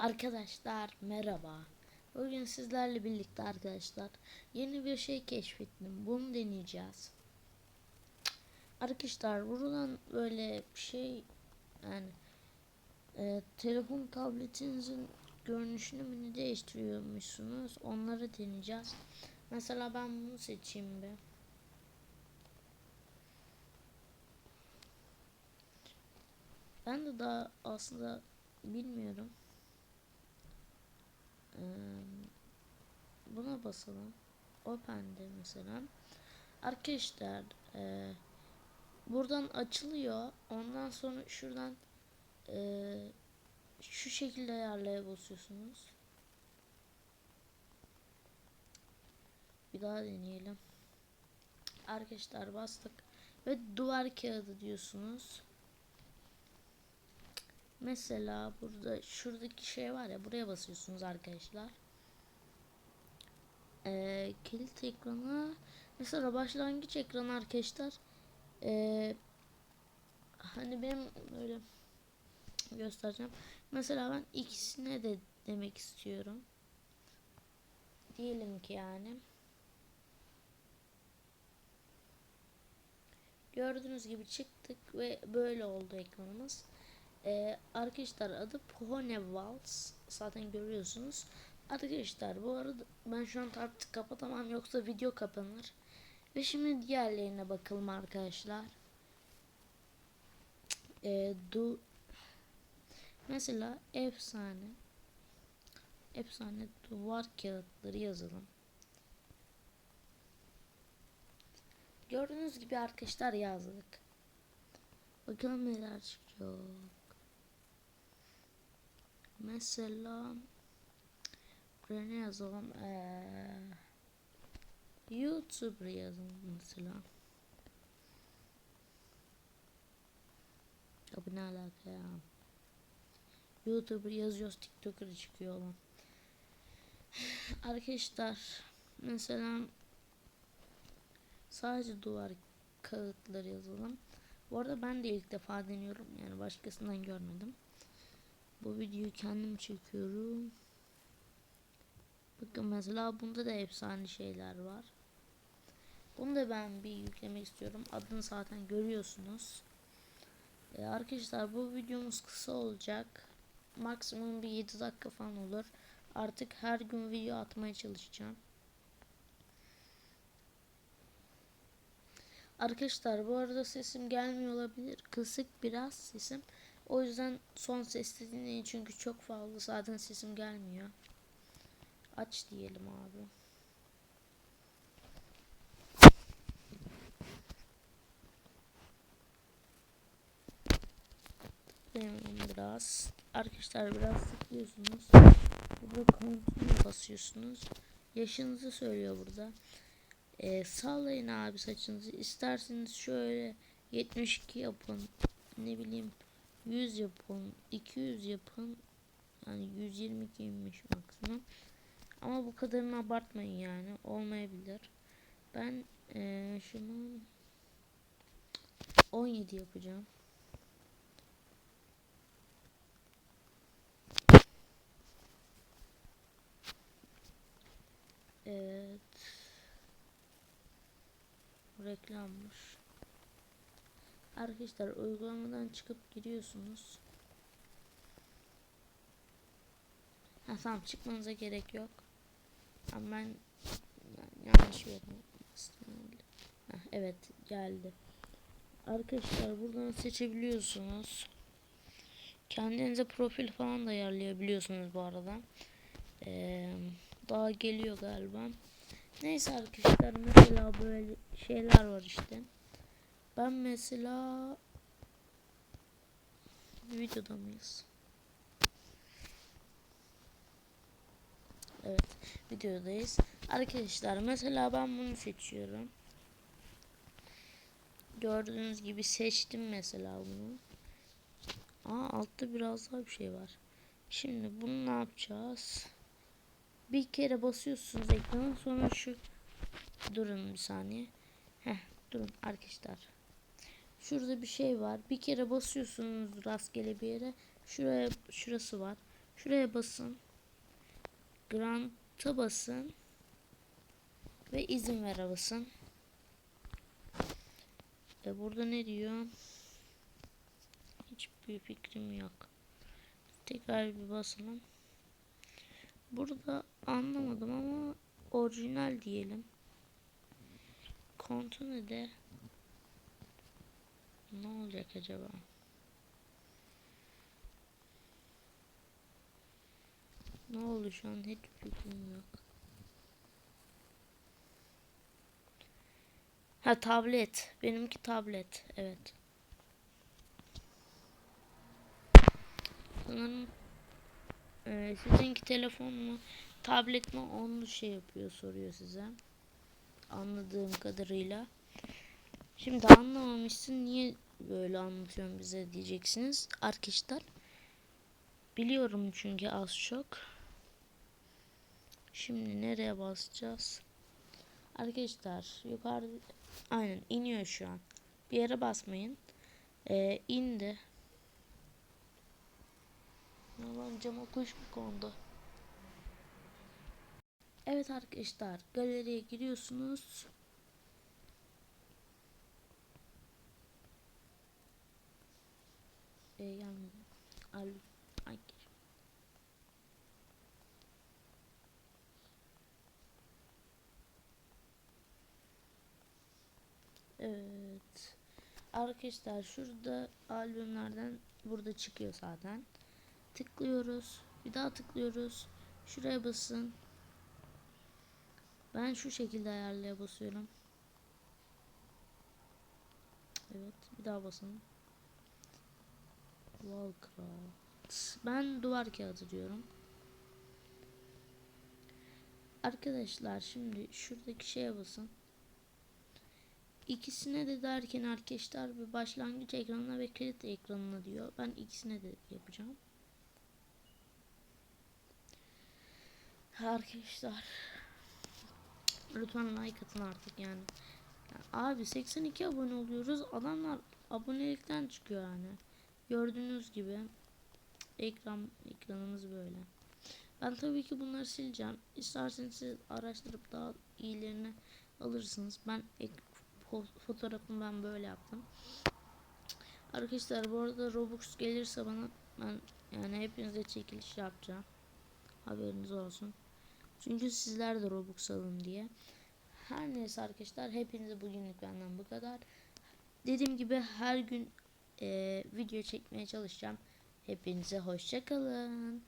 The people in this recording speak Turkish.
Arkadaşlar merhaba. Bugün sizlerle birlikte arkadaşlar yeni bir şey keşfettim. Bunu deneyeceğiz. Arkadaşlar buradan böyle bir şey yani e, telefon tabletinizin görünüşünü mü değiştiriyormuşsunuz onları deneyeceğiz. Mesela ben bunu seçeyim bir. Ben de daha aslında bilmiyorum. Buna basalım. Open'de mesela. Arkadaşlar e, buradan açılıyor. Ondan sonra şuradan e, şu şekilde ayarlaya basıyorsunuz. Bir daha deneyelim. Arkadaşlar bastık ve duvar kağıdı diyorsunuz. Mesela burada şuradaki şey var ya buraya basıyorsunuz arkadaşlar. Ee, kilit ekranı mesela başlangıç ekranı arkadaşlar. Ee, hani benim böyle göstereceğim. Mesela ben ikisine de demek istiyorum. Diyelim ki yani. Gördüğünüz gibi çıktık ve böyle oldu ekranımız. Ee, arkadaşlar adı Pohone Waltz. Zaten görüyorsunuz. Arkadaşlar bu arada ben şu an artık kapatamam yoksa video kapanır. Ve şimdi diğerlerine bakalım arkadaşlar. Ee, du Mesela efsane efsane duvar kağıtları yazalım. Gördüğünüz gibi arkadaşlar yazdık. Bakalım neler çıkacak. Mesela buraya ne yazalım? Ee, YouTuber yazalım mesela. Ya bu ne alaka ya? YouTuber yazıyoruz TikToker çıkıyor olan. Arkadaşlar mesela sadece duvar kağıtları yazalım. Bu arada ben de ilk defa deniyorum. Yani başkasından görmedim. Bu videoyu kendim çekiyorum. Bakın mesela bunda da efsane şeyler var. Bunu da ben bir yüklemek istiyorum. Adını zaten görüyorsunuz. Ee, arkadaşlar bu videomuz kısa olacak. Maksimum bir 7 dakika falan olur. Artık her gün video atmaya çalışacağım. Arkadaşlar bu arada sesim gelmiyor olabilir. Kısık biraz sesim. O yüzden son ses dinleyin çünkü çok fazla zaten sesim gelmiyor. Aç diyelim abi. Biraz. Arkadaşlar biraz tıklıyorsunuz. Burada continue basıyorsunuz. Yaşınızı söylüyor burada. Ee, sağlayın abi saçınızı. İsterseniz şöyle 72 yapın. Ne bileyim 100 yapın. 200 yapın. Yani 122'ymiş maksimum. Ama bu kadarını abartmayın yani. Olmayabilir. Ben ee, şunu 17 yapacağım. Evet. Reklammış. Arkadaşlar uygulamadan çıkıp giriyorsunuz. Ha tamam çıkmanıza gerek yok. Ama ben yanlış. Ha, evet geldi. Arkadaşlar buradan seçebiliyorsunuz. Kendinize profil falan da ayarlayabiliyorsunuz bu arada. Ee, daha geliyor galiba. Neyse arkadaşlar mesela böyle şeyler var işte. Ben mesela videoda mıyız? Evet videodayız. Arkadaşlar mesela ben bunu seçiyorum. Gördüğünüz gibi seçtim mesela bunu. Aa altta biraz daha bir şey var. Şimdi bunu ne yapacağız? Bir kere basıyorsunuz ekrana sonra şu durun bir saniye. Heh durun arkadaşlar. Şurada bir şey var. Bir kere basıyorsunuz rastgele bir yere. Şuraya şurası var. Şuraya basın. Grant'a basın. Ve izin ver basın. E burada ne diyor? Hiçbir fikrim yok. Tekrar bir basalım. Burada anlamadım ama orijinal diyelim. Kontinu de ne olacak acaba? Ne oldu şu an hiç fikrim yok. Ha tablet. Benimki tablet. Evet. Sanırım e, sizinki telefon mu tablet mi onu şey yapıyor soruyor size. Anladığım kadarıyla. Şimdi anlamamışsın niye böyle anlatıyorsun bize diyeceksiniz arkadaşlar. Biliyorum çünkü az çok. Şimdi nereye basacağız? Arkadaşlar yukarı aynen iniyor şu an. Bir yere basmayın. Ee, indi. Lan cama kuş mu kondu? Evet arkadaşlar galeriye giriyorsunuz. Ee, yani al ay, Evet. Arkadaşlar şurada albümlerden burada çıkıyor zaten. Tıklıyoruz. Bir daha tıklıyoruz. Şuraya basın. Ben şu şekilde ayarlaya basıyorum. Evet. Bir daha basın. Wallcraft. Ben duvar kağıdı diyorum. Arkadaşlar şimdi şuradaki şeye basın. İkisine de derken arkadaşlar bir başlangıç ekranına ve kilit ekranına diyor. Ben ikisine de yapacağım. Arkadaşlar lütfen like atın artık yani. yani. Abi 82 abone oluyoruz. Adamlar abonelikten çıkıyor yani. Gördüğünüz gibi ekran ekranımız böyle. Ben tabii ki bunları sileceğim. İsterseniz siz araştırıp daha iyilerini alırsınız. Ben ek fotoğrafımı ben böyle yaptım. Arkadaşlar bu arada Robux gelirse bana ben yani hepinize çekiliş yapacağım. Haberiniz olsun. Çünkü sizler de Robux alın diye. Her neyse arkadaşlar hepinize bugünlük benden bu kadar. Dediğim gibi her gün video çekmeye çalışacağım. Hepinize hoşçakalın.